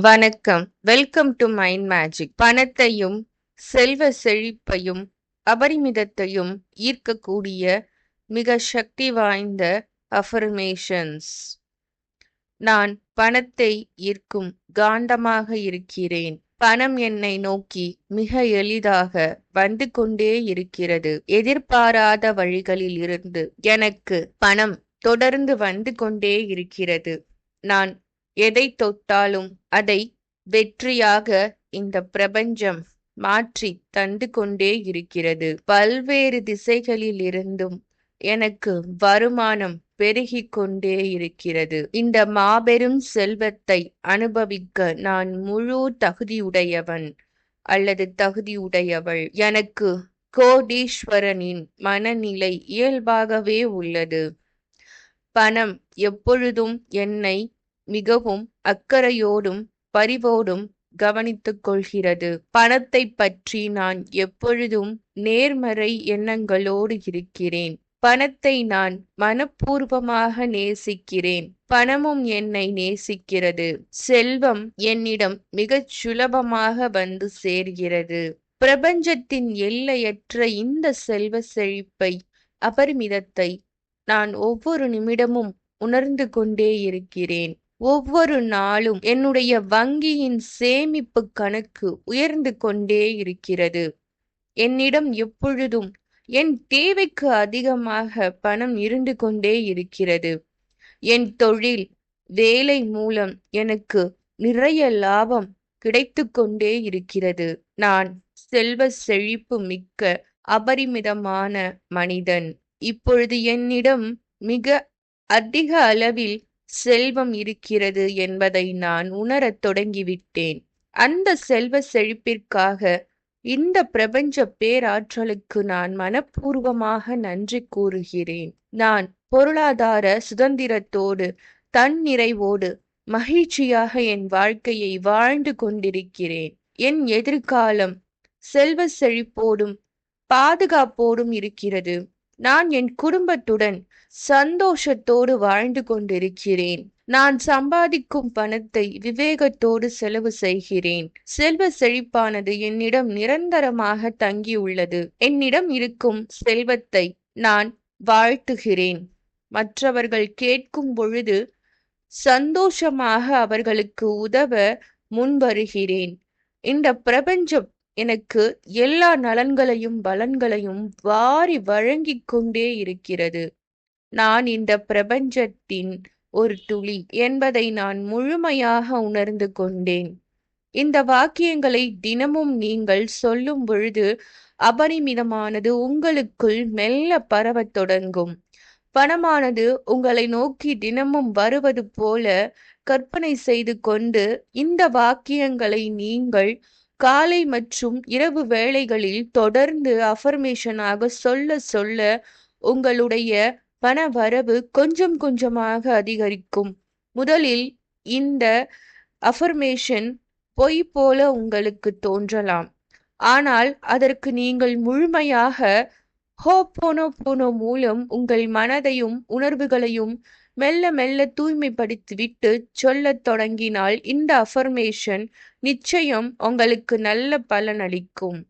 வணக்கம். Welcome to mind magic பணத்தையும் செல்வ செழிப்பையும் அபரிமிதத்தையும் ஈர்க்கக்கூடிய மிக சக்தி வாய்ந்த அஃபர்மேஷன்ஸ் நான் பணத்தை ஈர்க்கும் காண்டமாக இருக்கிறேன். பணம் என்னை நோக்கி மிக எளிதாக வந்து கொண்டே இருக்கிறது. எதிர்பாராத வழிகளில் இருந்து எனக்கு பணம் தொடர்ந்து வந்து கொண்டே இருக்கிறது. நான் எதை தொட்டாலும் அதை வெற்றியாக இந்த பிரபஞ்சம் மாற்றி தந்து கொண்டே இருக்கிறது. பல்வேறு திசைகளில் இருந்தும் எனக்கு வருமானம் பெருகி கொண்டே இருக்கிறது. இந்த மாபெரும் செல்வத்தை அனுபவிக்க நான் முழு தகுதியுடையவன் அல்லது தகுதியுடையவள். எனக்கு கோடீஸ்வரனின் மனநிலை இயல்பாகவே உள்ளது. பணம் எப்பொழுதும் என்னை மிகவும் அக்கறையோடும் பரிவோடும் கவனித்துக் கொள்கிறது. பணத்தை பற்றி நான் எப்பொழுதும் நேர்மறை எண்ணங்களோடு இருக்கிறேன். பணத்தை நான் மனப்பூர்வமாக நேசிக்கிறேன். பணமும் என்னை நேசிக்கிறது. செல்வம் என்னிடம் மிகச் சுலபமாக வந்து சேர்கிறது. பிரபஞ்சத்தின் எல்லையற்ற இந்த செல்வ செழிப்பை அபரிமிதத்தை நான் ஒவ்வொரு நிமிடமும் உணர்ந்து கொண்டே இருக்கிறேன். ஒவ்வொரு நாளும் என்னுடைய வங்கியின் சேமிப்பு கணக்கு உயர்ந்து கொண்டே இருக்கிறது. என்னிடம் எப்பொழுதும் என் தேவைக்கு அதிகமாக பணம் இருந்து கொண்டே இருக்கிறது. என் தொழில் வேலை மூலம் எனக்கு நிறைய லாபம் கிடைத்து கொண்டே இருக்கிறது. நான் செல்வ செழிப்பு மிக்க அபரிமிதமான மனிதன். இப்பொழுது என்னிடம் மிக அதிக அளவில் செல்வம் இருக்கிறது என்பதை நான் உணரத் தொடங்கிவிட்டேன். அந்த செல்வ செழிப்பிற்காக இந்த பிரபஞ்ச பேராற்றலுக்கு நான் மனப்பூர்வமாக நன்றி கூறுகிறேன். நான் பொருளாதார சுதந்திரத்தோடு தன்னிறைவோடு மகிழ்ச்சியாக என் வாழ்க்கையை வாழ்ந்து கொண்டிருக்கிறேன். என் எதிர்காலம் செல்வ செழிப்போடும் பாதுகாப்போடும் இருக்கிறது. நான் என் குடும்பத்துடன் சந்தோஷத்தோடு வாழ்ந்து கொண்டிருக்கிறேன். நான் சம்பாதிக்கும் பணத்தை விவேகத்தோடு செலவு செய்கிறேன். செல்வ செழிப்பானது என்னிடம் நிரந்தரமாக தங்கியுள்ளது. என்னிடம் இருக்கும் செல்வத்தை நான் வாழ்த்துகிறேன். மற்றவர்கள் கேட்கும் பொழுது சந்தோஷமாக அவர்களுக்கு உதவ முன்வருகிறேன். இந்த பிரபஞ்சம் எனக்கு எல்லா நலன்களையும் பலன்களையும் வாரி வழங்கிக் கொண்டே இருக்கிறது. நான் இந்த பிரபஞ்சத்தின் ஒரு துளி என்பதை நான் முழுமையாக உணர்ந்து கொண்டேன். இந்த வாக்கியங்களை தினமும் நீங்கள் சொல்லும் பொழுது அபரிமிதமானது உங்களுக்குள் மெல்ல பரவத் தொடங்கும். பணமானது உங்களை நோக்கி தினமும் வருவது போல கற்பனை செய்து கொண்டு இந்த வாக்கியங்களை நீங்கள் காலை மற்றும் இரவு வேளைகளில் தொடர்ந்து அஃபர்மேஷனாக சொல்ல சொல்ல உங்களுடைய பண வரவு கொஞ்சம் கொஞ்சமாக அதிகரிக்கும். முதலில் இந்த அஃபர்மேஷன் பொய் போல உங்களுக்கு தோன்றலாம். ஆனால் அதற்கு நீங்கள் முழுமையாக ஹோ போனோ போனோ மூலம் உங்கள் மனதையும் உணர்வுகளையும் மெல்ல மெல்ல தூய்மைப்படுத்திவிட்டு சொல்லத் தொடங்கினால் இந்த அஃபர்மேஷன் நிச்சயம் உங்களுக்கு நல்ல பலன் அளிக்கும்.